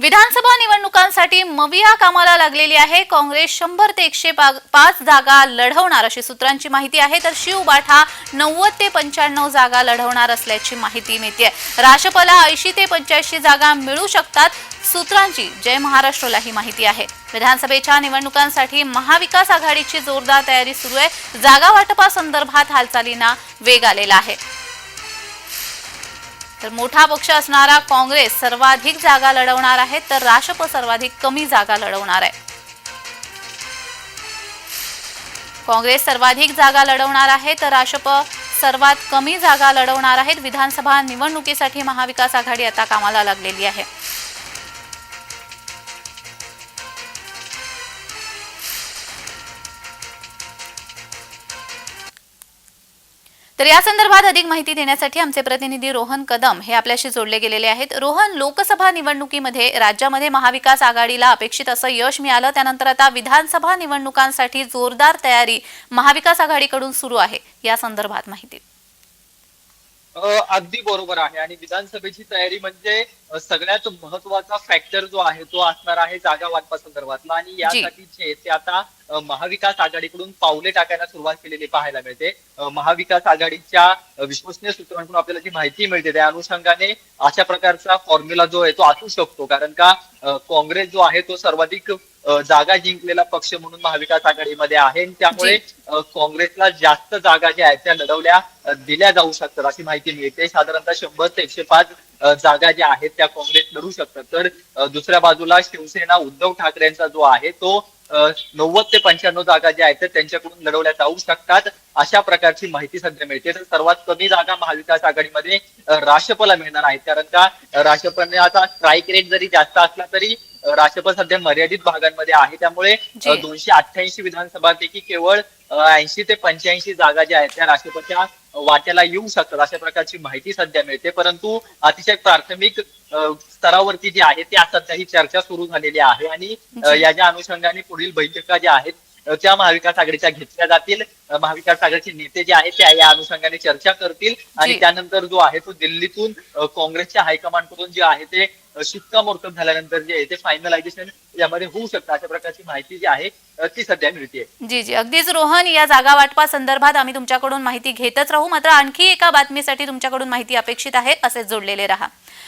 विधानसभा निवडणुकांसाठी मविया कामाला लागलेली आहे. काँग्रेस शंभर ते एकशे पाच जागा लढवणार अशी सूत्रांची माहिती आहे. तर शिवबाठा नव्वद ते पंच्याण्णव जागा लढवणार असल्याची माहिती मिळते राशपला ऐंशी ते पंच्याऐंशी जागा मिळू शकतात सूत्रांची जय महाराष्ट्रला ही माहिती आहे. विधानसभेच्या निवडणुकांसाठी महाविकास आघाडीची जोरदार तयारी सुरू आहे. जागा वाटपासंदर्भात हालचालींना वेग आलेला आहे. तर मोठा पक्ष असणारा काँग्रेस सर्वाधिक जागा लढवणार आहे तर राष्ट्रप सर्वाधिक कमी जागा लढवणार आहे. काँग्रेस सर्वाधिक जागा लढवणार आहे तर राष्ट्रप सर्वात कमी जागा लढवणार आहेत. विधानसभा निवडणुकीसाठी महाविकास आघाडी आता कामाला लागलेली आहे. तर या संदर्भात अधिक माहिती देण्यासाठी आमचे प्रतिनिधी रोहन कदम हे आपल्याशी जोडले गेलेले आहेत. रोहन लोकसभा निवडणुकीमध्ये राज्यामध्ये महाविकास आघाडीला अपेक्षित असं यश मिळालं. त्यानंतर आता विधानसभा निवडणुकांसाठी जोरदार तयारी महाविकास आघाडीकडून सुरू आहे. या संदर्भात माहिती. अगदी बरोबर आहे. आणि विधानसभेची तयारी म्हणजे सगळ्यात महत्त्वाचा फॅक्टर जो आहे तो असणार आहे जागा वाटपा संदर्भातला आणि यासाठी जे ते आता महाविकास आघाडीकडून पावले टाकायला सुरुवात केलेली पाहायला मिळते. महाविकास आघाडीच्या विश्वसनीय सूत्रांकडून आपल्याला जी माहिती मिळते त्या अनुषंगाने अशा प्रकारचा फॉर्म्युला जो आहे तो असू शकतो. कारण का काँग्रेस जो आहे तो सर्वाधिक जागा जिंकलेला पक्ष म्हणून महाविकास आघाडीमध्ये आहे. आणि त्यामुळे काँग्रेसला जास्त जागा ज्या आहेत त्या लढवल्या दिल्या जाऊ शकतात अशी माहिती मिळते. साधारणतः शंभर ते एकशे पाच जागा ज्या आहेत त्या काँग्रेस लढू शकतात. तर दुसऱ्या बाजूला शिवसेना उद्धव ठाकरेंचा जो आहे तो नव्वद ते पंच्याण्णव जागा ज्या आहेत त्या त्यांच्याकडून लढवल्या जाऊ शकतात. अशा प्रकारची माहिती सध्या मिळते. तर सर्वात कमी जागा महाविकास आघाडीमध्ये राष्ट्रपला मिळणार आहेत कारण का अ, राष्ट्रपने आता स्ट्राईक रेट जरी जास्त असला तरी अ, राष्ट्रप सध्या मर्यादित भागांमध्ये आहे. त्यामुळे. दोनशे अठ्ठ्याऐंशी विधानसभापैकी केवळ ऐंशी ते पंच्याऐंशी जागा ज्या आहेत त्या राष्ट्रपतीच्या वाट्याला येऊ शकतात अशा प्रकारची माहिती सध्या मिळते परंतु अतिशय प्राथमिक स्तरावरती जी आहे त्या सध्या ही चर्चा सुरू झालेली आहे आणि अ, जी. याच्या अनुषंगाने पुढील बैठका ज्या आहेत त्या महाविकास आघाडीच्या घेतल्या जातील. महाविकास आघाडीचे नेते जे आहेत त्या या अनुषंगाने चर्चा करतील. आणि. त्यानंतर जो आहे तो दिल्लीतून काँग्रेसच्या हायकमांडकडून जे आहे ते शिक्कामोर्तब झाल्यानंतर जे आहे ते फायनलायझेशन यामध्ये होऊ शकतं अशा प्रकारची माहिती जी आहे ती सध्या मिळते जी जी. अगदीच रोहन या जागा वाटपा संदर्भात आम्ही तुमच्याकडून माहिती घेतच राहू. मात्र आणखी एका बातमीसाठी तुमच्याकडून माहिती अपेक्षित आहे असेच जोडलेले रहा.